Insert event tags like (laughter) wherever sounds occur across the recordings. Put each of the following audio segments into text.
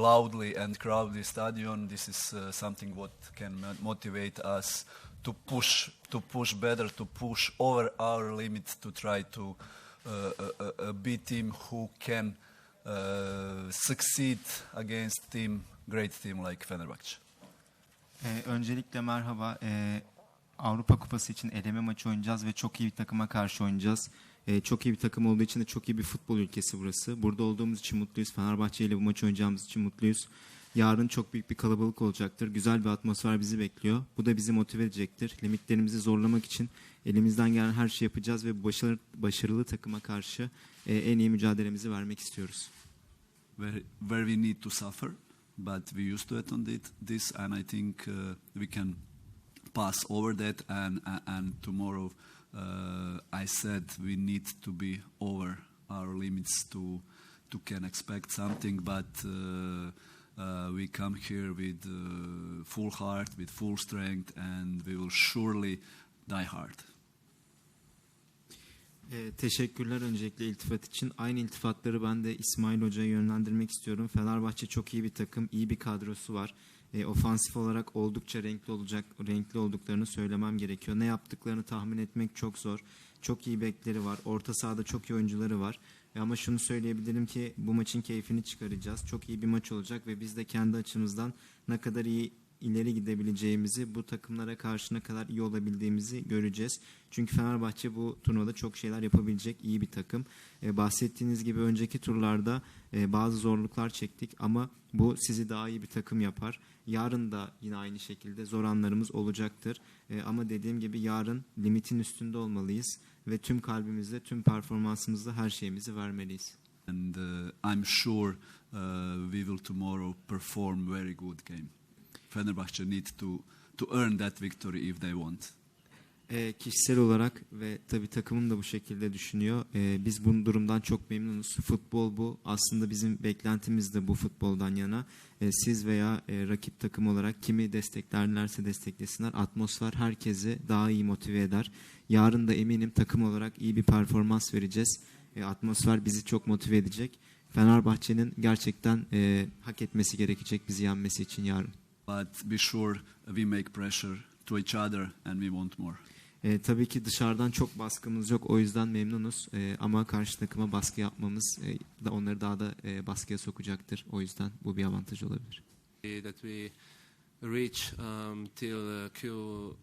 loudly and crowded stadium. This is uh, something what can motivate us to push, to push better, to push over our limits, to try to uh, uh, uh, be team who can uh, succeed against team, great team like Fenerbahce. Ee, öncelikle merhaba. Ee, Avrupa Kupası için eleme maçı oynayacağız ve çok iyi bir takıma karşı oynayacağız. Ee, çok iyi bir takım olduğu için de çok iyi bir futbol ülkesi burası. Burada olduğumuz için mutluyuz. Fenerbahçe ile bu maçı oynayacağımız için mutluyuz. Yarın çok büyük bir kalabalık olacaktır. Güzel bir atmosfer bizi bekliyor. Bu da bizi motive edecektir. Limitlerimizi zorlamak için elimizden gelen her şeyi yapacağız ve bu başarılı, başarılı takıma karşı e, en iyi mücadelemizi vermek istiyoruz. where where we need to suffer, but we used to on it, this, and I think uh, we can pass over that. And and- tomorrow, uh, I said we need to be over our limits to to can expect something, but. Uh, uh, we come here with uh, full heart, with full strength, and we will surely die hard. Ee, teşekkürler öncelikle iltifat için. Aynı iltifatları ben de İsmail Hoca'ya yönlendirmek istiyorum. Fenerbahçe çok iyi bir takım, iyi bir kadrosu var. Ee, ofansif olarak oldukça renkli olacak, renkli olduklarını söylemem gerekiyor. Ne yaptıklarını tahmin etmek çok zor. Çok iyi bekleri var. Orta sahada çok iyi oyuncuları var. E, Ama şunu söyleyebilirim ki bu maçın keyfini çıkaracağız. Çok iyi bir maç olacak ve biz de kendi açımızdan ne kadar iyi ileri gidebileceğimizi, bu takımlara karşı ne kadar iyi olabildiğimizi göreceğiz. Çünkü Fenerbahçe bu turnuvada çok şeyler yapabilecek iyi bir takım. E, bahsettiğiniz gibi önceki turlarda e, bazı zorluklar çektik ama bu sizi daha iyi bir takım yapar. Yarın da yine aynı şekilde zor anlarımız olacaktır. E, ama dediğim gibi yarın limitin üstünde olmalıyız ve tüm kalbimizle, tüm performansımızla her şeyimizi vermeliyiz. And uh, I'm sure uh, we will tomorrow perform very good game. Fenerbahce need to to earn that victory if they want. E, kişisel olarak ve tabii takımım da bu şekilde düşünüyor. E, biz bu durumdan çok memnunuz. Futbol bu. Aslında bizim beklentimiz de bu futboldan yana. E, siz veya e, rakip takım olarak kimi desteklerlerse desteklesinler. Atmosfer herkesi daha iyi motive eder. Yarın da eminim takım olarak iyi bir performans vereceğiz. E, atmosfer bizi çok motive edecek. Fenerbahçe'nin gerçekten e, hak etmesi gerekecek bizi yenmesi için yarın. But be sure we make pressure to each other and we want more. E, tabii ki dışarıdan çok baskımız yok. O yüzden memnunuz. E, ama karşı takıma baskı yapmamız e, da onları daha da e, baskıya sokacaktır. O yüzden bu bir avantaj olabilir. that we reach um, till uh, Q uh,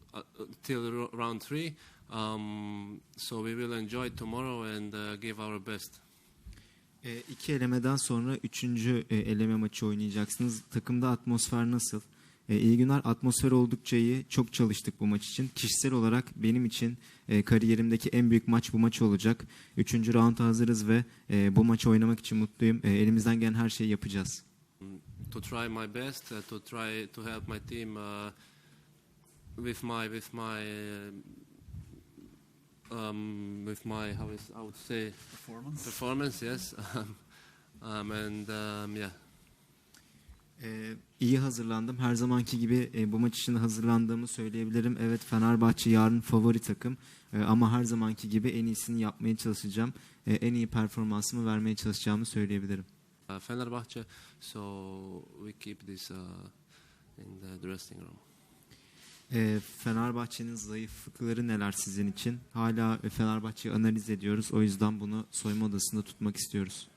till ro- round three. Um, so we will enjoy tomorrow and uh, give our best. E, iki elemeden sonra üçüncü e, eleme maçı oynayacaksınız. Takımda atmosfer nasıl? E, iyi günler. Atmosfer oldukça iyi. Çok çalıştık bu maç için. Kişisel olarak benim için e, kariyerimdeki en büyük maç bu maç olacak. Üçüncü rounda hazırız ve e, bu maçı oynamak için mutluyum. E, elimizden gelen her şeyi yapacağız. Um, to try my best, uh, to try to help my team uh, with my with my uh, um, with my how is I would say Performance. performance. Yes, (laughs) um, and um, yeah. Ee, iyi hazırlandım. Her zamanki gibi e, bu maç için hazırlandığımı söyleyebilirim. Evet Fenerbahçe yarın favori takım. E, ama her zamanki gibi en iyisini yapmaya çalışacağım. E, en iyi performansımı vermeye çalışacağımı söyleyebilirim. Uh, Fenerbahce, so we keep this uh, in the dressing room. E, Fenerbahçe'nin zayıflıkları neler sizin için? Hala e, Fenerbahçe'yi analiz ediyoruz. O yüzden bunu soyunma odasında tutmak istiyoruz.